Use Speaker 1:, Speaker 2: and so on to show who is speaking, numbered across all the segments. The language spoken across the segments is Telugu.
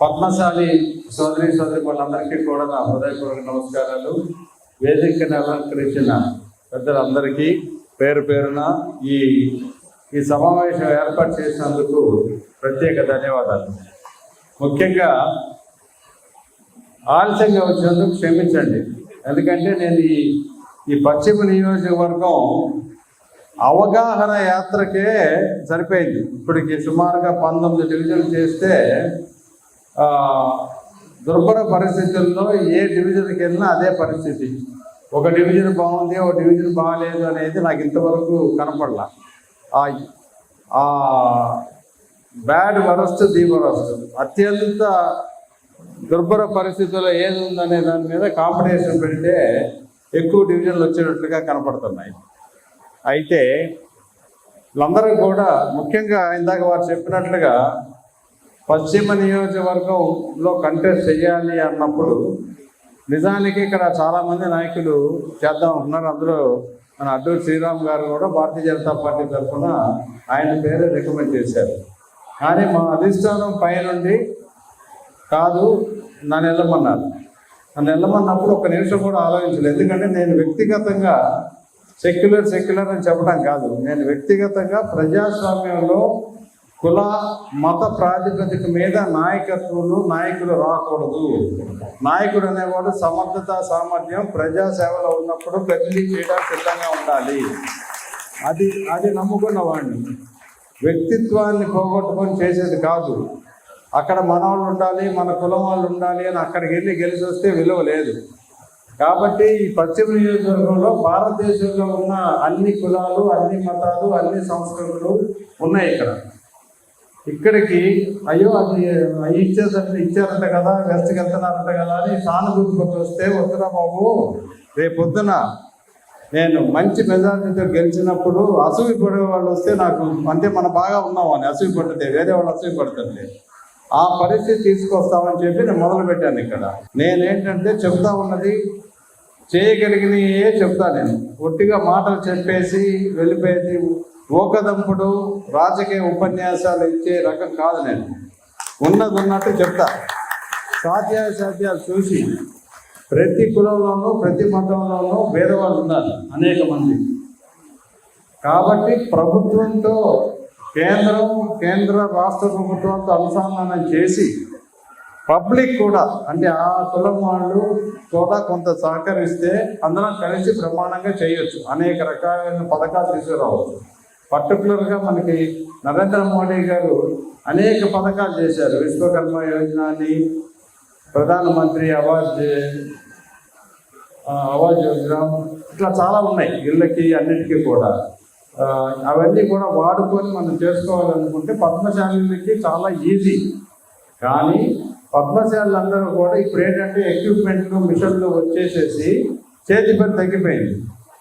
Speaker 1: పద్మశాలి సోదరి సోదరి వాళ్ళందరికీ కూడా నా హృదయపూర్వక నమస్కారాలు. వేదికను అలంకరించిన పెద్దలందరికీ పేరు పేరున ఈ ఈ సమావేశం ఏర్పాటు చేసినందుకు ప్రత్యేక ధన్యవాదాలు. ముఖ్యంగా ఆలస్యంగా వచ్చినందుకు క్షమించండి. ఎందుకంటే నేను ఈ ఈ పశ్చిమ నియోజకవర్గం అవగాహన యాత్రకే సరిపోయింది. ఇప్పటికి సుమారుగా పంతొమ్మిది డివిజన్లు చేస్తే దుర్భర పరిస్థితుల్లో ఏ డివిజన్కి వెళ్ళినా అదే పరిస్థితి. ఒక డివిజన్ బాగుంది ఒక డివిజన్ బాగాలేదు అనేది నాకు ఇంతవరకు కనపడలా. ఆ- బ్యాడ్ వరస్ట్ ది వరస్ట్. అత్యంత దుర్భర పరిస్థితుల్లో ఏది ఉందనే దాని మీద కాంపిటీషన్ పెడితే ఎక్కువ డివిజన్లు వచ్చేటట్లుగా కనపడుతున్నాయి. అయితే వీళ్ళందరూ కూడా ముఖ్యంగా ఇందాక వారు చెప్పినట్లుగా పశ్చిమ నియోజకవర్గంలో కంటెస్ట్ చేయాలి అన్నప్పుడు నిజానికి ఇక్కడ చాలామంది నాయకులు చేద్దాం ఉన్నారు. అందులో మన అడ్డు శ్రీరామ్ గారు కూడా భారతీయ జనతా పార్టీ తరఫున ఆయన పేరే రికమెండ్ చేశారు. కానీ మా అధిష్టానం పైనుండి కాదు నన్ను వెళ్ళమన్నారు. నన్ను వెళ్ళమన్నప్పుడు ఒక నిమిషం కూడా ఆలోచించలేదు. ఎందుకంటే నేను వ్యక్తిగతంగా సెక్యులర్ సెక్యులర్ అని చెప్పడం కాదు. నేను వ్యక్తిగతంగా ప్రజాస్వామ్యంలో కుల మత ప్రాతిపదిక మీద నాయకత్వాలు నాయకులు రాకూడదు. నాయకుడు అనేవాడు సమర్థత సామర్థ్యం ప్రజాసేవలో ఉన్నప్పుడు ప్రతిదీ చేయడానికి సిద్ధంగా ఉండాలి. అది అది నమ్ముకున్న వాడిని. వ్యక్తిత్వాన్ని పోగొట్టుకొని చేసేది కాదు. అక్కడ మన వాళ్ళు ఉండాలి మన కులం వాళ్ళు ఉండాలి అని అక్కడికి వెళ్ళి గెలిచి వస్తే విలువ లేదు. కాబట్టి ఈ పశ్చిమ నియోజకవర్గంలో భారతదేశంలో ఉన్న అన్ని కులాలు అన్ని మతాలు అన్ని సంస్కృతులు ఉన్నాయి ఇక్కడ. ఇక్కడికి అయ్యో అది అవి ఇచ్చేసరికి ఇచ్చారంట కదా వెస్ట్కి వెళ్తున్నారంట కదా అని సానుభూతికి వస్తే వద్దురా బాబు రేపొద్దున నేను మంచి మెజారిటీతో గెలిచినప్పుడు అసూయ పడే వాళ్ళు వస్తే నాకు అంటే మనం బాగా ఉన్నాం అని అసూయ పడితే వేరే వాళ్ళు అసూయ పడుతుంది ఆ పరిస్థితి తీసుకొస్తామని చెప్పి నేను మొదలు పెట్టాను ఇక్కడ. నేనేంటంటే చెప్తా ఉన్నది చేయగలిగినయే చెప్తా నేను. ఒట్టిగా మాటలు చెప్పేసి వెళ్ళిపోయేది ఓకదంపుడు రాజకీయ ఉపన్యాసాలు ఇచ్చే రకం కాదు నేను. ఉన్నది ఉన్నట్టు చెప్తా. సాధ్యాసాధ్యాలు చూసి ప్రతి కులంలోనూ ప్రతి మతంలోనూ పేదవాళ్ళు ఉన్నారు అనేక మంది. కాబట్టి ప్రభుత్వంతో కేంద్రం కేంద్ర రాష్ట్ర ప్రభుత్వంతో అనుసంధానం చేసి పబ్లిక్ కూడా అంటే ఆ కులం వాళ్ళు కూడా కొంత సహకరిస్తే అందరం కలిసి బ్రహ్మాండంగా చేయొచ్చు. అనేక రకాలైన పథకాలు తీసుకురావచ్చు. పర్టికులర్గా మనకి నరేంద్ర మోడీ గారు అనేక పథకాలు చేశారు. విశ్వకర్మ యోజన అని ప్రధానమంత్రి ఆవాజ్ ఆ, ఆవాజ్ యోజన ఇట్లా చాలా ఉన్నాయి ఇళ్ళకి అన్నిటికీ కూడా. అవన్నీ కూడా వాడుకొని మనం చేసుకోవాలనుకుంటే పద్మశాలకి చాలా ఈజీ. కానీ పద్మశాలందరూ కూడా ఇప్పుడు ఏంటంటే ఎక్విప్మెంట్లు మిషన్లు వచ్చేసేసి చేతి పని తగ్గిపోయింది.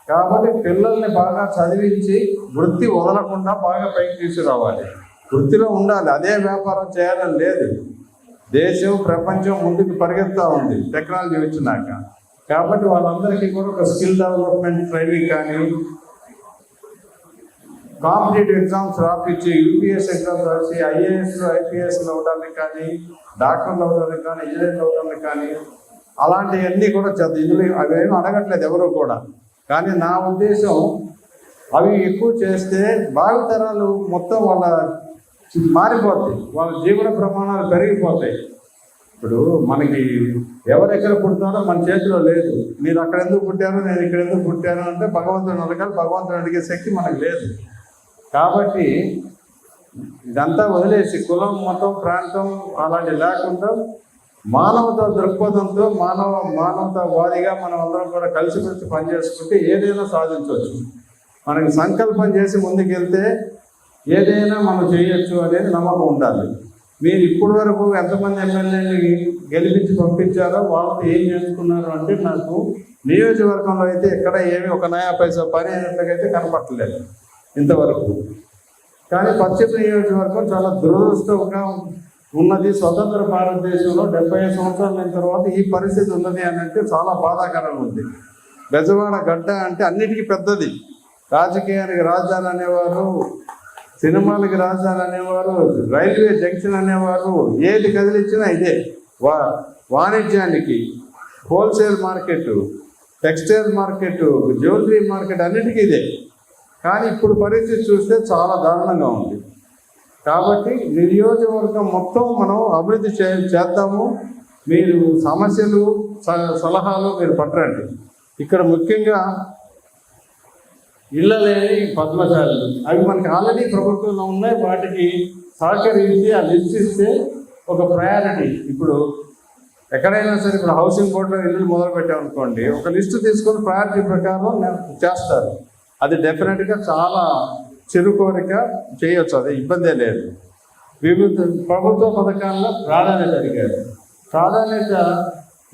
Speaker 1: కాబట్టి పిల్లల్ని బాగా చదివించి వృత్తి వదలకుండా బాగా పైకి తీసుకురావాలి. వృత్తిలో ఉండాలి. అదే వ్యాపారం చేయాలని లేదు. దేశం ప్రపంచం ముందుకు పరిగెత్తా ఉంది. టెక్నాలజీ వచ్చినాక. కాబట్టి వాళ్ళందరికీ కూడా ఒక స్కిల్ డెవలప్మెంట్ ట్రైనింగ్ కానీ కాంపిటేటివ్ ఎగ్జామ్స్ రాపించి యూపీఎస్ ఎగ్జామ్స్ రాసి ఐఏఎస్ ఐపీఎస్లు అవడానికి కానీ డాక్టర్లు అవడానికి కానీ ఇంజనీర్లు అవడానికి కానీ అలాంటివన్నీ కూడా చదువు ఇందులో అవేమీ అడగట్లేదు ఎవరు కూడా. కానీ నా ఉద్దేశం అవి ఎక్కువ చేస్తే భావితరాలు మొత్తం వాళ్ళ మారిపోతాయి. వాళ్ళ జీవన ప్రమాణాలు పెరిగిపోతాయి. ఇప్పుడు మనకి ఎవరెక్కడ ఎక్కడ పుడతారో మన చేతిలో లేదు. మీరు అక్కడ ఎందుకు పుట్టారో నేను ఇక్కడ ఎందుకు పుట్టాను అంటే భగవంతుని అడగాలి భగవంతుని అడిగే శక్తి మనకు లేదు. కాబట్టి ఇదంతా వదిలేసి కులం మతం ప్రాంతం అలాంటి లేకుండా మానవత దృక్పథంతో మానవ మానవతావాదిగా మనం అందరం కూడా కలిసిమెలిసి పనిచేసుకుంటే ఏదైనా సాధించవచ్చు. మనకి సంకల్పం చేసి ముందుకెళ్తే ఏదైనా మనం చేయొచ్చు అనేది నమ్మకం ఉండాలి. మీరు ఇప్పటి వరకు ఎంతమంది ఎమ్మెల్యేని గెలిపించి పంపించారో వాళ్ళు ఏం చేసుకున్నారు అంటే నాకు నియోజకవర్గంలో అయితే ఎక్కడ ఏమి ఒక నయా పైసా పని అయినట్లయితే కనపట్టలేదు ఇంతవరకు. కానీ పశ్చిమ నియోజకవర్గం చాలా దురదృష్టంగా ఉన్నది స్వతంత్ర భారతదేశంలో డెబ్బై సంవత్సరాల తర్వాత ఈ పరిస్థితి ఉన్నది అని అంటే చాలా బాధాకరంగా ఉంది. బెజవాడ గడ్డ అంటే అన్నిటికీ పెద్దది. రాజకీయానికి రాజధాని అనేవారు సినిమాలకి రాజధాని అనేవారు రైల్వే జంక్షన్ అనేవారు ఏది కదిలించినా ఇదే. వా వాణిజ్యానికి wholesale market textile market jewellery market అన్నిటికీ ఇదే. కానీ ఇప్పుడు పరిస్థితి చూస్తే చాలా దారుణంగా ఉంది. కాబట్టి నియోజకవర్గం మొత్తం మనం అభివృద్ధి చే చేద్దాము. మీరు సమస్యలు సలహాలు మీరు పట్టరండి. ఇక్కడ ముఖ్యంగా ఇళ్ళ లేని పద్మశాలు అవి మనకి ఆల్రెడీ ప్రభుత్వంలో ఉన్నాయి. వాటికి సహకరించి ఆ లిస్ట్ ఇస్తే ఒక ప్రయారిటీ. ఇప్పుడు ఎక్కడైనా సరే ఇప్పుడు హౌసింగ్ బోర్డులో ఇల్లు మొదలు పెట్టామనుకోండి ఒక లిస్టు తీసుకొని ప్రయారిటీ ప్రకారం చేస్తారు. అది డెఫినెట్గా చాలా చిరు కోరిక చేయొచ్చు అది ఇబ్బందే లేదు. వివిధ ప్రభుత్వ పథకాల్లో ప్రాధాన్యత అడిగారు. ప్రాధాన్యత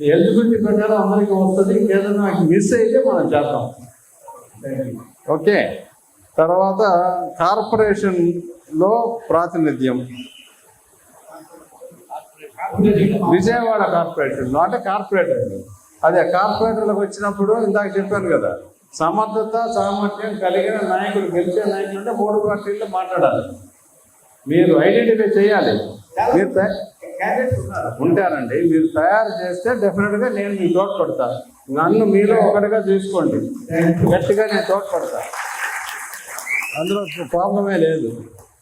Speaker 1: ఎలిజిబిలిటీ ప్రకారం అందరికీ వస్తుంది ఏదైనా మిస్ అయితే మనం చేద్దాం. ఓకే. తర్వాత కార్పొరేషన్లో ప్రాతినిధ్యం. విజయవాడ కార్పొరేషన్లో అంటే కార్పొరేటర్లు. అదే కార్పొరేటర్లకు వచ్చినప్పుడు ఇందాక చెప్పాను కదా సమర్థత సామర్థ్యం కలిగిన నాయకుడు గెలిచే నాయకులు అంటే మూడు పార్టీల్లో మాట్లాడాలి. మీరు ఐడెంటిఫై చేయాలి. మీరు ఉంటారండి. మీరు తయారు చేస్తే డెఫినెట్గా నేను మీకు తోడ్పడతా నన్ను మీలో ఒకటిగా చూసుకోండి. గట్టిగా నేను తోడ్పడతా అందులో ప్రాబ్లమే లేదు.